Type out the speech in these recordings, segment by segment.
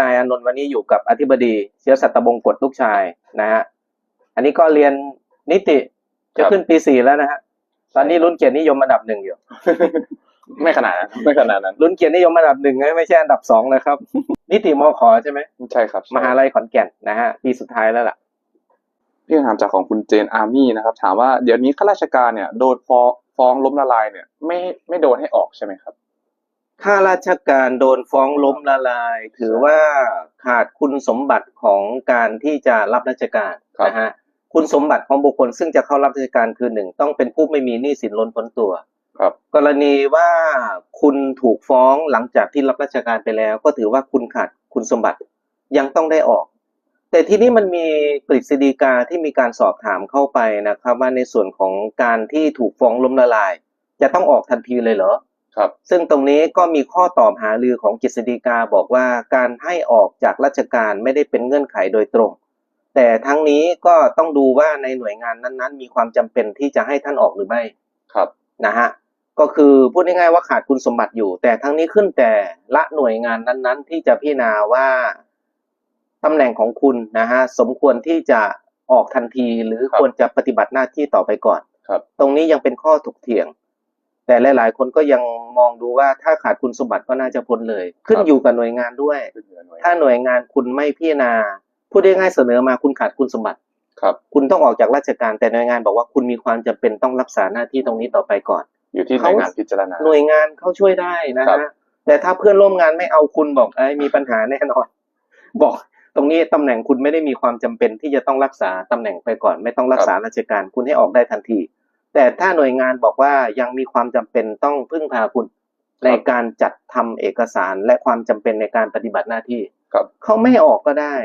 นายอานนท์วันนี้อยู่กับอธิบดีเชื้อสัตบงกฎลูกชายนะฮะอันนี้ก็เรียนนิติจะขึ้นปีสี่แล้วนะฮะตอนนี้ลุ้นเกียรตินิยมอันดับหนึ่งอยู่ ไม่ขนาดนั้นไม่ขนาดนั้นลุ้นเกียรตินิยมอันดับหนึ่งนะไม่ใช่อันดับสองนะครับ นิติมขใช่ไหมใช่ครับมหาลัยขอนแก่นนะฮะปีสุดท้ายแล้วล่ะพี่ถามจากของคุณเจนอาร์มี่นะครับ ถามว่าเดี๋ยวนี้ข้าราชการเนี่ยโดนฟ้องฟ้องล้มละลายเนี่ย ไม่ไม่โดนให้ออกใช่ไหมครับ ข้าราชการโดนฟ้องล้มละลาย ถือว่าขาดคุณสมบัติของการที่จะรับราชการครับ นะฮะคุณสมบัติของบุคคลซึ่งจะเข้ารับราชการคือหนึ่งต้องเป็นผู้ไม่มีหนี้สินล้นพ้นตัว ครับกรณีว่าคุณถูกฟ้องหลังจากที่รับราชการไปแล้ว ก็ถือว่าคุณขาดคุณสมบัติยังต้องได้ออก แต่ทีนี้มันมีกฤษฎีกาที่มีการสอบถามเข้าไปนะครับ ว่าในส่วนของการที่ถูกฟ้องล้มละลาย จะต้องออกทันทีเลยเหรอ ครับซึ่งตรงนี้ก็มีข้อตอบหารือของกฤษฎีกาบอกว่าการให้ออกจากราชการไม่ได้เป็นเงื่อนไขโดยตรง แต่ทั้งนี้ก็ต้องดูว่าในหน่วยงานนั้นๆ มีความจำเป็นที่จะให้ท่านออกหรือไม่ครับนะฮะก็คือพูดง่ายๆว่าขาดคุณสมบัติอยู่ แต่ทั้งนี้ขึ้นแต่ละหน่วยงานนั้นๆ ที่จะพิจารณาว่าตำแหน่งของคุณนะฮะสมควรที่จะออกทันทีหรือครับควรจะปฏิบัติหน้าที่ต่อไปก่อน ครับ ตรงนี้ยังเป็นข้อถกเถียง แต่หลาย ๆ คนก็ยังมองดูว่าถ้าขาดคุณสมบัติก็น่าจะพ้นเลย ขึ้นอยู่กับหน่วยงานด้วยขึ้นเหนือหน่วย ถ้าหน่วยงานคุณไม่พิจารณาพูดง่ายๆเสนอมาคุณขาดคุณสมบัติครับ คุณต้องออกจากราชการแต่หน่วยงานบอกว่าคุณมีความจำเป็นต้องรักษาหน้าที่ตรงนี้ต่อไปก่อน อยู่ที่หน่วยงานพิจารณาหน่วยงานเขาช่วยได้นะครับฮะแต่ถ้าเพื่อนร่วมงานไม่เอาคุณบอกไอ้ยมีปัญหาแน่นอน บอกตรงนี้ตำแหน่งคุณไม่ได้มีความจำเป็นที่จะต้องรักษาตำแหน่งไปก่อน ไม่ต้องรักษาราชการคุณให้ออกได้ทันที แต่ถ้าหน่วยงานบอกว่ายังมีความจำเป็นต้องพึ่งพาคุณในการจัดทำเอกสารและความจำเป็นในการปฏิบัติหน้าที่ครับเขาไม่ออกก็ได้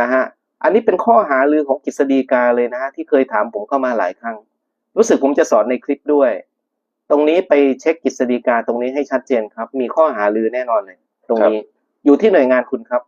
นะฮะอันนี้เป็นข้อหาลือของกฤษฎีกาเลยนะฮะที่เคยถามผมเข้ามาหลายครั้ง รู้สึกผมจะสอนในคลิปด้วย ตรงนี้ไปเช็คกฤษฎีกาตรงนี้ให้ชัดเจนครับ มีข้อหาลือแน่นอนเลย ตรงนี้อยู่ที่หน่วยงานคุณครับ